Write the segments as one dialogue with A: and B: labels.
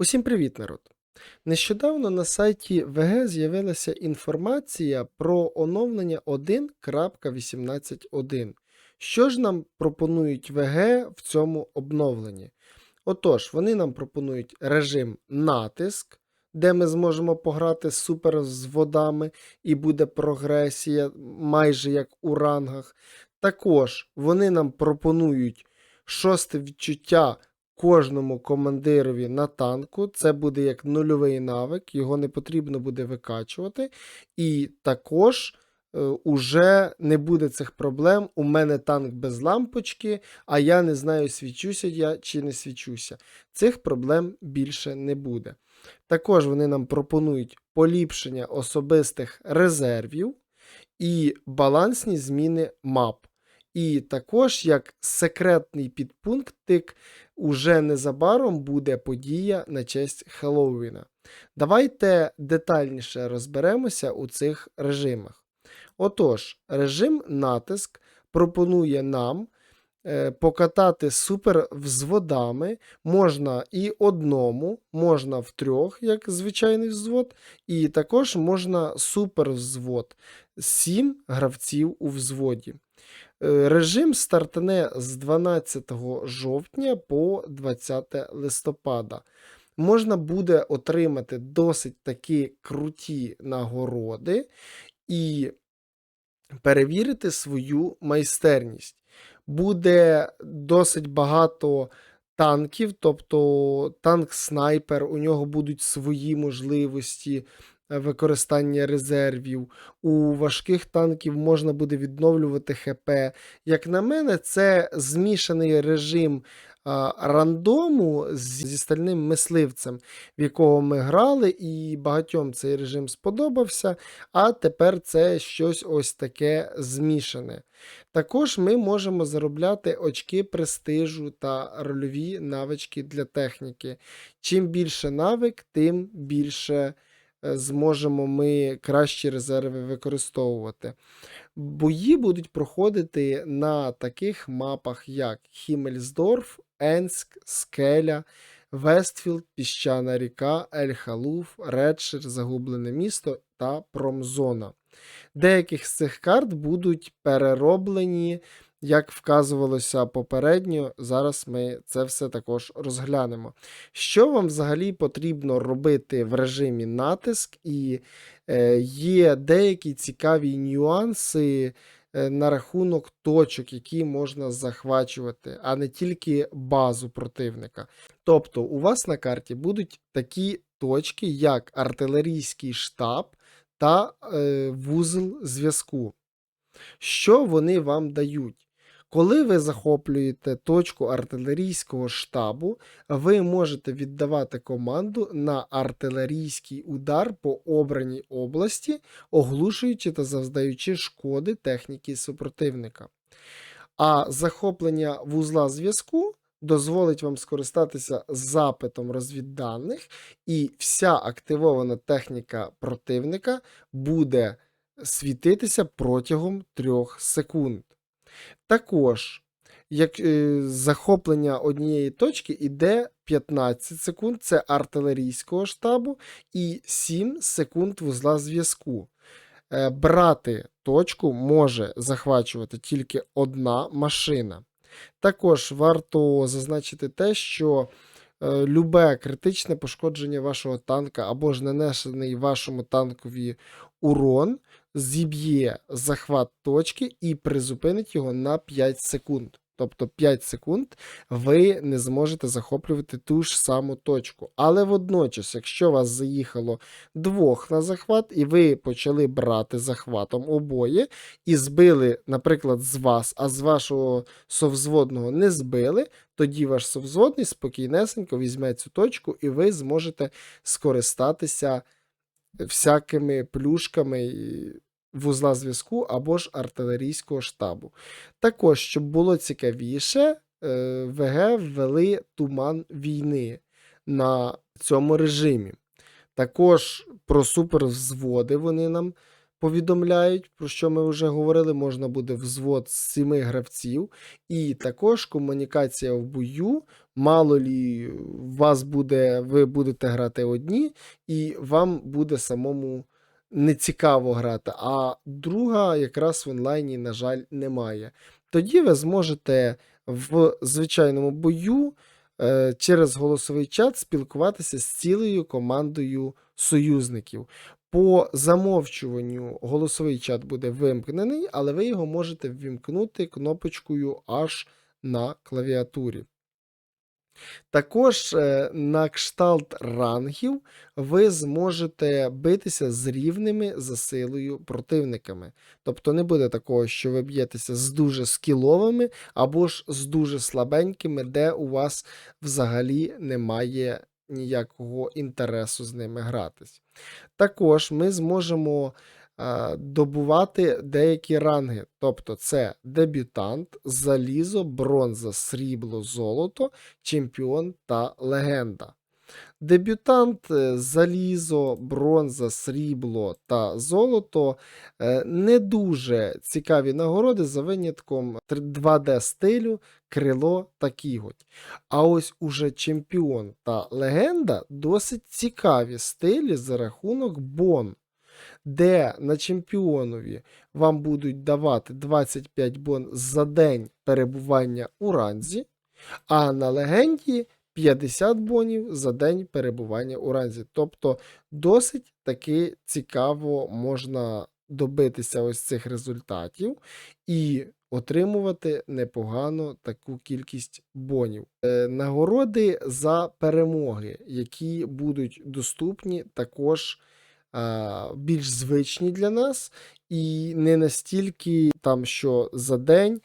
A: Усім привіт, народ! Нещодавно на сайті ВГ з'явилася інформація про оновлення 1.18.1. Що ж нам пропонують ВГ в цьому обновленні? Отож, вони нам пропонують режим натиск, де ми зможемо пограти супер з водами і буде прогресія, майже як у рангах. Також вони нам пропонують шосте відчуття кожному командирові на танку. Це буде як нульовий навик, його не потрібно буде викачувати. І також е, уже не буде цих проблем. У мене танк без лампочки, а я не знаю, свічуся я чи не свічуся. Цих проблем більше не буде. Також вони нам пропонують поліпшення особистих резервів і балансні зміни мап. І також як секретний підпунктик уже незабаром буде подія на честь Хеллоуіна. Давайте детальніше розберемося у цих режимах. Отож, режим натиск пропонує нам е, покатати супер взводами. Можна і одному, можна в трьох, як звичайний взвод, і також можна супер взвод. 7 гравців у взводі. Е, Режим стартане з 12 жовтня по 20 листопада. Можна буде отримати досить такі круті нагороди і перевірити свою майстерність. Буде досить багато танків, тобто танк-снайпер, у нього будуть свої можливості використання резервів. У важких танків можна буде відновлювати ХП. Як на мене, це змішаний режим рандому зі стальним мисливцем, в якого ми грали, і багатьом цей режим сподобався. А тепер це щось ось таке змішане. Також ми можемо заробляти очки престижу та рольові навички для техніки. Чим більше навик, тим більше е, зможемо ми кращі резерви використовувати. Бої будуть проходити на таких мапах, як Хімельсдорф, Енск, Скеля, Вестфілд, Піщана ріка, Ель-Халуф, Редшир, Загублене місто та Промзона. Деяких з цих карт будуть перероблені, як вказувалося попередньо. Зараз ми це все також розглянемо. Що вам взагалі потрібно робити в режимі натиск, і е, є деякі цікаві нюанси е, на рахунок точок, які можна захвачувати, а не тільки базу противника. Тобто, у вас на карті будуть такі точки, як артилерійський штаб та е, вузол зв'язку. Що вони вам дають? Коли ви захоплюєте точку артилерійського штабу, ви можете віддавати команду на артилерійський удар по обраній області, оглушуючи та завдаючи шкоди техніки супротивника. А захоплення вузла зв'язку дозволить вам скористатися запитом розвідданих, і вся активована техніка противника буде світитися протягом 3 секунд. Також, як е, захоплення однієї точки іде 15 секунд, це артилерійського штабу, і 7 секунд вузла зв'язку. Е, брати точку може захвачувати тільки одна машина. Також варто зазначити те, що е, любе критичне пошкодження вашого танка або ж нанесений вашому танкові урон зіб'є захват точки і призупинить його на 5 секунд. Тобто 5 секунд ви не зможете захоплювати ту ж саму точку. Але водночас, якщо вас заїхало двох на захват, і ви почали брати захватом обоє, і збили, наприклад, з вас, а з вашого совзводного не збили, тоді ваш совзводний спокійнесенько візьме цю точку, і ви зможете скористатися всякими плюшками вузла зв'язку або ж артилерійського штабу. Також, щоб було цікавіше, е, ВГ ввели туман війни на цьому режимі. Також про супервзводи вони нам повідомляють, про що ми вже говорили, можна буде взвод з сіми гравців, і також комунікація в бою. Мало лі вас буде, ви будете грати одні, і вам буде самому не цікаво грати, а друга якраз в онлайні, на жаль, немає. Тоді ви зможете в звичайному бою е, через голосовий чат спілкуватися з цілою командою союзників. По замовчуванню голосовий чат буде вимкнений, але ви його можете ввімкнути кнопочкою аж на клавіатурі. Також е, на кшталт рангів ви зможете битися з рівними за силою противниками. Тобто не буде такого, що ви б'єтеся з дуже скіловими або ж з дуже слабенькими, де у вас взагалі немає ніякого інтересу з ними гратись. Також ми зможемо добувати деякі ранги. Тобто це дебютант, залізо, бронза, срібло, золото, чемпіон та легенда. Дебютант, е, залізо, бронза, срібло та золото е, не дуже цікаві нагороди за винятком 2D стилю, крило та кіготь. А ось уже чемпіон та легенда досить цікаві стилі за рахунок бон, де на чемпіонові вам будуть давати 25 бон за день перебування у ранзі, а на легенді 50 бонів за день перебування у ранзі. Тобто досить таки цікаво можна добитися ось цих результатів і отримувати непогано таку кількість бонів. Е, Нагороди за перемоги, які будуть доступні, також більш звичні для нас, і не настільки там, що за день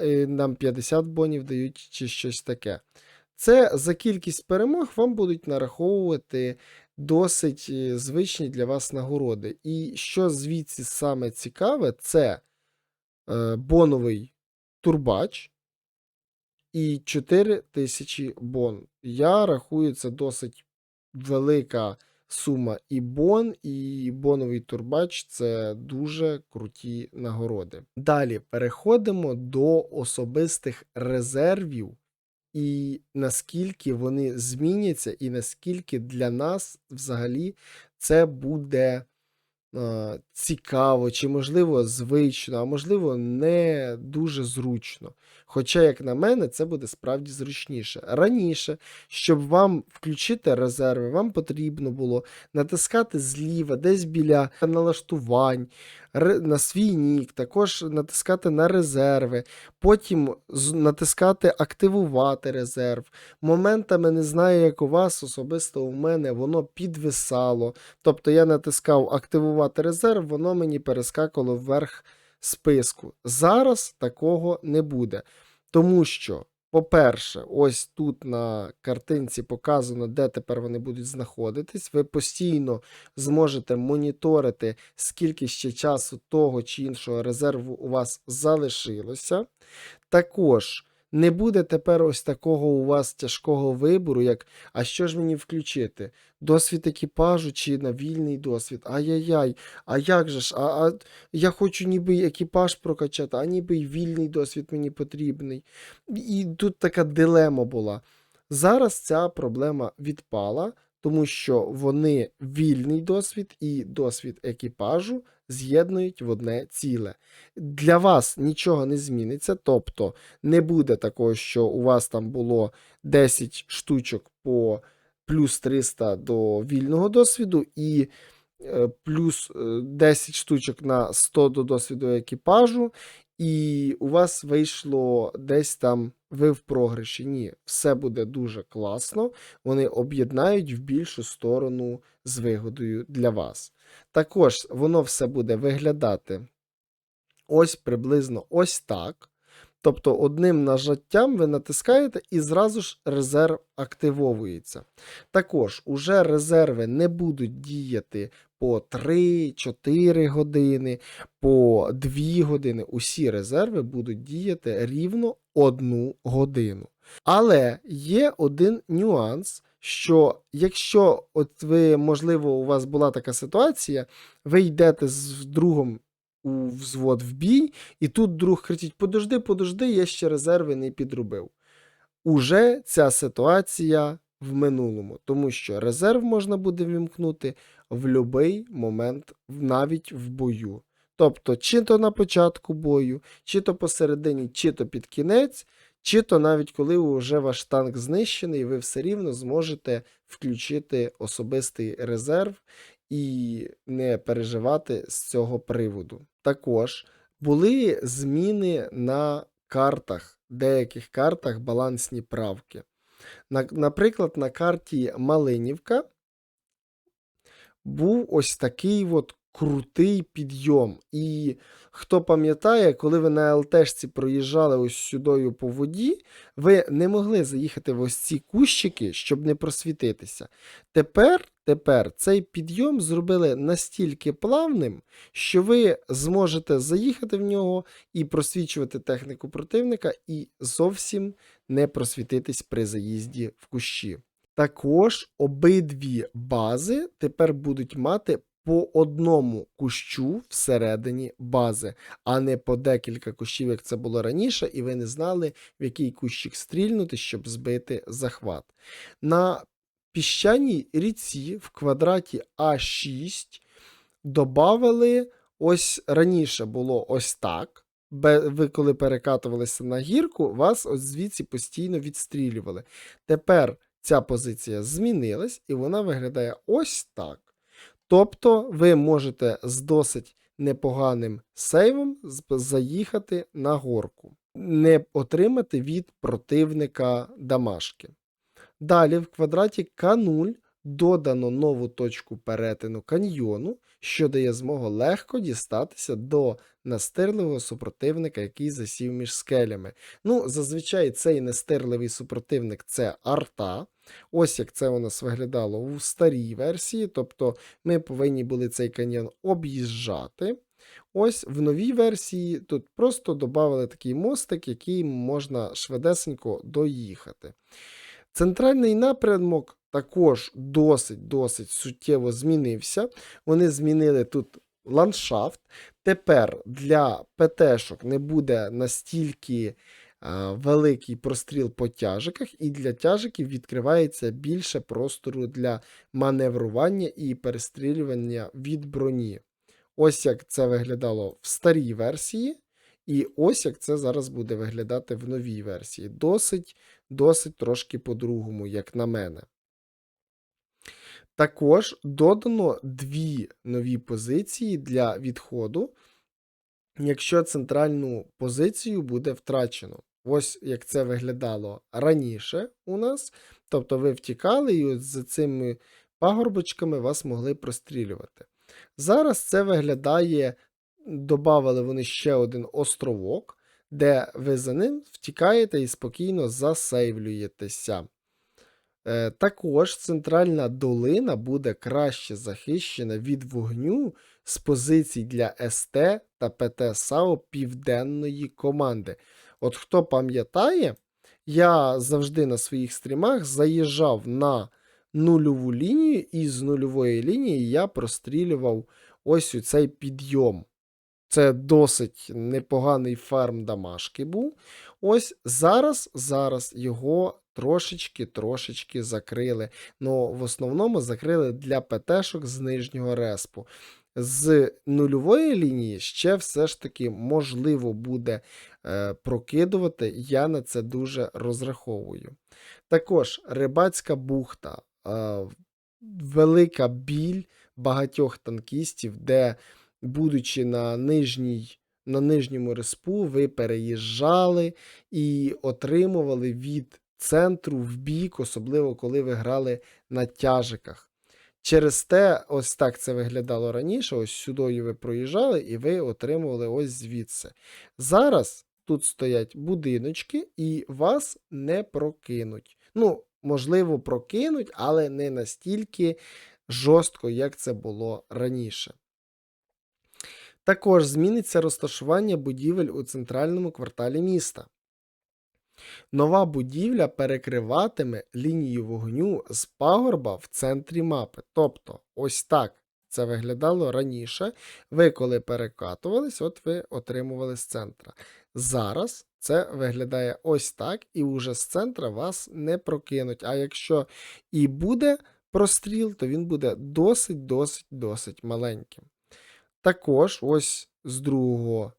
A: е, нам 50 бонів дають чи щось таке. Це за кількість перемог вам будуть нараховувати досить е, звичні для вас нагороди. І що звідси саме цікаве, це е, боновий турбач і 4 тисячі бон. Я рахую, це досить велика сума і бон, і боновий турбач це дуже круті нагороди. Далі переходимо до особистих резервів і наскільки вони зміняться, і наскільки для нас взагалі це буде е, цікаво, чи, можливо, звично, а можливо, не дуже зручно. Хоча, як на мене, це буде справді зручніше. Раніше, щоб вам включити резерви, вам потрібно було натискати зліва, десь біля налаштувань, на свій нік, також натискати на резерви, потім натискати активувати резерв. Моментами не знаю, як у вас, особисто у мене воно підвисало. Тобто я натискав активувати резерв, воно мені перескакало вверх списку. Зараз такого не буде. Тому що, по-перше, ось тут на картинці показано, де тепер вони будуть знаходитись. Ви постійно зможете моніторити, скільки ще часу того чи іншого резерву у вас залишилося. Також не буде тепер ось такого у вас тяжкого вибору, як а що ж мені включити? Досвід екіпажу чи на вільний досвід? Ай-яй-яй, а як же ж? А, а я хочу ніби екіпаж прокачати, а ніби й вільний досвід мені потрібний. І тут така дилема була. Зараз ця проблема відпала, тому що вони вільний досвід і досвід екіпажу з'єднують в одне ціле. Для вас нічого не зміниться, тобто не буде такого, що у вас там було 10 штучок по плюс 300 до вільного досвіду і е, плюс е, 10 штучок на 100 до досвіду екіпажу, і у вас вийшло десь там ви в програші. Ні, все буде дуже класно. Вони об'єднають в більшу сторону з вигодою для вас. Також воно все буде виглядати ось приблизно ось так. Тобто одним нажаттям ви натискаєте і зразу ж резерв активовується. Також уже резерви не будуть діяти по 3-4 години, по 2 години. Усі резерви будуть діяти рівно 1 годину. Але є один нюанс, що якщо от ви, можливо, у вас була така ситуація, ви йдете з другом у взвод в бій, і тут друг кричить: подожди, подожди, я ще резерви не підробив. Уже ця ситуація в минулому, тому що резерв можна буде вімкнути в будь-який момент, навіть в бою. Тобто, чи то на початку бою, чи то посередині, чи то під кінець, чи то навіть коли вже ваш танк знищений, ви все рівно зможете включити особистий резерв і не переживати з цього приводу. Також були зміни на картах, деяких картах балансні правки. Наприклад, на карті Малинівка був ось такий от крутий підйом. І хто пам'ятає, коли ви на ЛТшці проїжджали ось сюдою по воді, ви не могли заїхати в ось ці кущики, щоб не просвітитися. Тепер, тепер цей підйом зробили настільки плавним, що ви зможете заїхати в нього і просвічувати техніку противника, і зовсім не просвітитись при заїзді в кущі. Також обидві бази тепер будуть мати по одному кущу всередині бази, а не по декілька кущів, як це було раніше, і ви не знали, в який кущик стрільнути, щоб збити захват. На піщаній ріці в квадраті А6 додали ось раніше було ось так. Ви коли перекатувалися на гірку, вас ось звідси постійно відстрілювали. Тепер ця позиція змінилась, і вона виглядає ось так. Тобто ви можете з досить непоганим сейвом заїхати на горку, не отримати від противника дамашки. Далі в квадраті К0 додано нову точку перетину каньйону, що дає змогу легко дістатися до настирливого супротивника, який засів між скелями. Ну, зазвичай цей настирливий супротивник це арта. Ось як це у нас виглядало у старій версії, тобто ми повинні були цей каньйон об'їжджати. Ось в новій версії тут просто додали такий мостик, який можна швидесенько доїхати. Центральний напрямок також досить-досить суттєво змінився. Вони змінили тут ландшафт. Тепер для ПТшок не буде настільки великий простріл по тяжиках, і для тяжиків відкривається більше простору для маневрування і перестрілювання від броні. Ось як це виглядало в старій версії, і ось як це зараз буде виглядати в новій версії. Досить, досить трошки по-другому, як на мене. Також додано дві нові позиції для відходу, якщо центральну позицію буде втрачено. Ось як це виглядало раніше у нас. Тобто ви втікали, і от за цими пагорбочками вас могли прострілювати. Зараз це виглядає, додали вони ще один островок, де ви за ним втікаєте і спокійно засейвлюєтеся. Е, Також центральна долина буде краще захищена від вогню з позицій для СТ та ПТ САУ південної команди. От хто пам'ятає, я завжди на своїх стрімах заїжджав на нульову лінію, і з нульової лінії я прострілював ось у цей підйом. Це досить непоганий фарм дамашки був. Ось зараз, зараз його трошечки-трошечки закрили. Ну, в основному закрили для ПТшок з нижнього респу. З нульової лінії ще все ж таки можливо буде е, прокидувати. Я на це дуже розраховую. Також рибацька бухта. Е, велика біль багатьох танкістів, де, будучи на нижній. На нижньому респу ви переїжджали і отримували від центру в бік, особливо коли ви грали на тяжиках. Через те, ось так це виглядало раніше. Ось сюди ви проїжджали, і ви отримували ось звідси. Зараз тут стоять будиночки, і вас не прокинуть. Ну, можливо, прокинуть, але не настільки жорстко, як це було раніше. Також зміниться розташування будівель у центральному кварталі міста. Нова будівля перекриватиме лінію вогню з пагорба в центрі мапи. Тобто, ось так це виглядало раніше. Ви, коли перекатувались, от ви отримували з центра. Зараз це виглядає ось так, і уже з центра вас не прокинуть. А якщо і буде простріл, то він буде досить, досить, маленьким. Також, ось з другого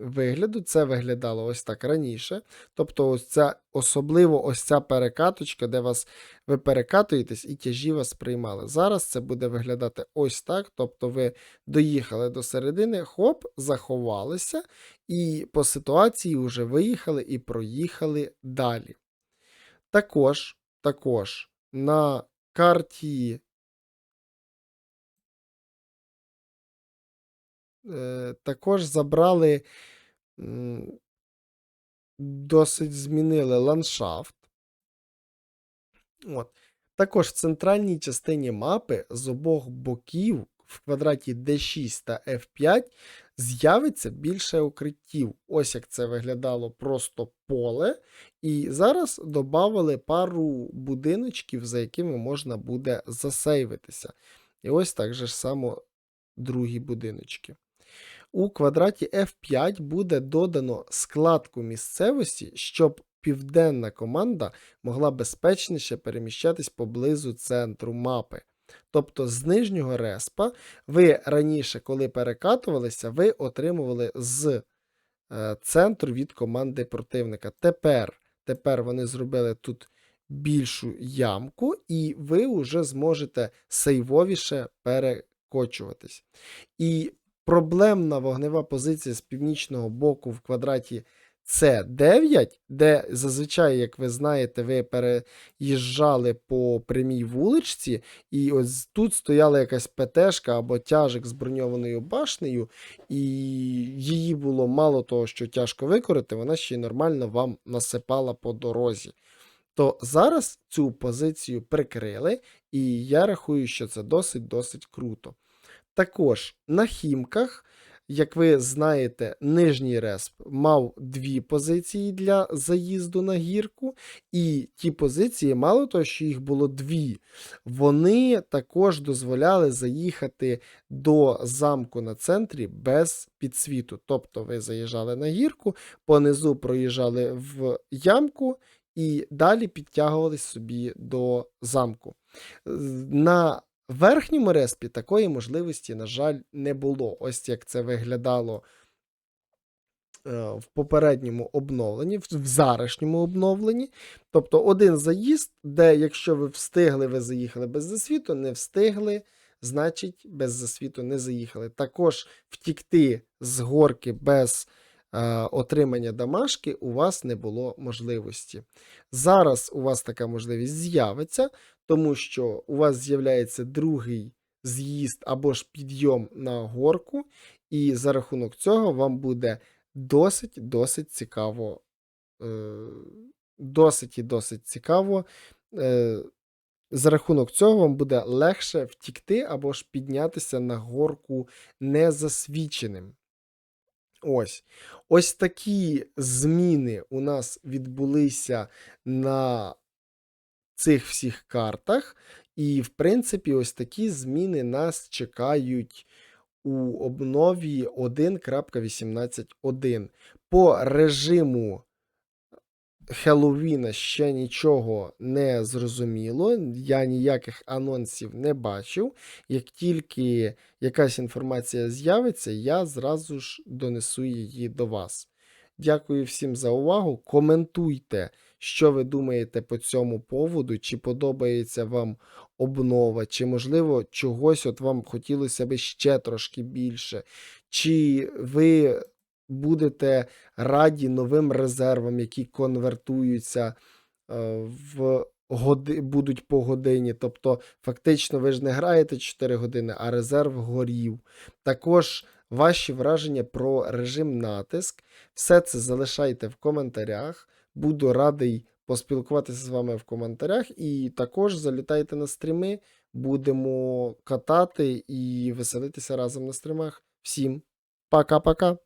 A: вигляду, це виглядало ось так раніше. Тобто, ось ця, особливо ось ця перекаточка, де вас ви перекатуєтесь і тяжі вас приймали. Зараз це буде виглядати ось так. Тобто, ви доїхали до середини, хоп, заховалися, і по ситуації вже виїхали і проїхали далі. Також, також на карті також забрали, досить змінили ландшафт. От. Також в центральній частині мапи з обох боків в квадраті D6 та F5 з'явиться більше укриттів. Ось як це виглядало просто поле. І зараз додали пару будиночків, за якими можна буде засейвитися. І ось так же ж само другі будиночки. У квадраті F5 буде додано складку місцевості, щоб південна команда могла безпечніше переміщатись поблизу центру мапи. Тобто з нижнього респа ви раніше, коли перекатувалися, ви отримували з е, центру від команди противника. Тепер, тепер вони зробили тут більшу ямку, і ви вже зможете сейвовіше перекочуватись. І проблемна вогнева позиція з північного боку в квадраті С9, де зазвичай, як ви знаєте, ви переїжджали по прямій вуличці, і ось тут стояла якась ПТшка або тяжик з броньованою башнею, і її було мало того, що тяжко викорити, вона ще й нормально вам насипала по дорозі. То зараз цю позицію прикрили, і я рахую, що це досить-досить круто. Також на хімках, як ви знаєте, нижній респ мав дві позиції для заїзду на гірку, і ті позиції, мало того, що їх було дві, вони також дозволяли заїхати до замку на центрі без підсвіту. Тобто ви заїжджали на гірку, понизу проїжджали в ямку. І далі підтягувались собі до замку. На верхньому респі такої можливості, на жаль, не було. Ось як це виглядало е, в попередньому обновленні, в в зарашньому обновленні. Тобто один заїзд, де якщо ви встигли, ви заїхали без засвіту, не встигли, значить без засвіту не заїхали. Також втікти з горки без отримання домашки у вас не було можливості. Зараз у вас така можливість з'явиться, тому що у вас з'являється другий з'їзд або ж підйом на горку, і за рахунок цього вам буде досить досить цікаво. е, Досить і досить цікаво. е, За рахунок цього вам буде легше втікти або ж піднятися на горку незасвіченим. Ось. Ось такі зміни у нас відбулися на цих всіх картах. І, в принципі, ось такі зміни нас чекають у обнові 1.18.1. По режиму Хеллоуіна ще нічого не зрозуміло, я ніяких анонсів не бачив. Як тільки якась інформація з'явиться, я зразу ж донесу її до вас. Дякую всім за увагу. Коментуйте, що ви думаєте по цьому поводу, чи подобається вам обнова, чи, можливо, чогось от вам хотілося б ще трошки більше, чи ви будете раді новим резервам, які конвертуються е, в годи, будуть по годині. Тобто, фактично, ви ж не граєте 4 години, а резерв горів. Також ваші враження про режим натиск. Все це залишайте в коментарях. Буду радий поспілкуватися з вами в коментарях. І також залітайте на стріми. Будемо катати і веселитися разом на стрімах. Всім пока-пока!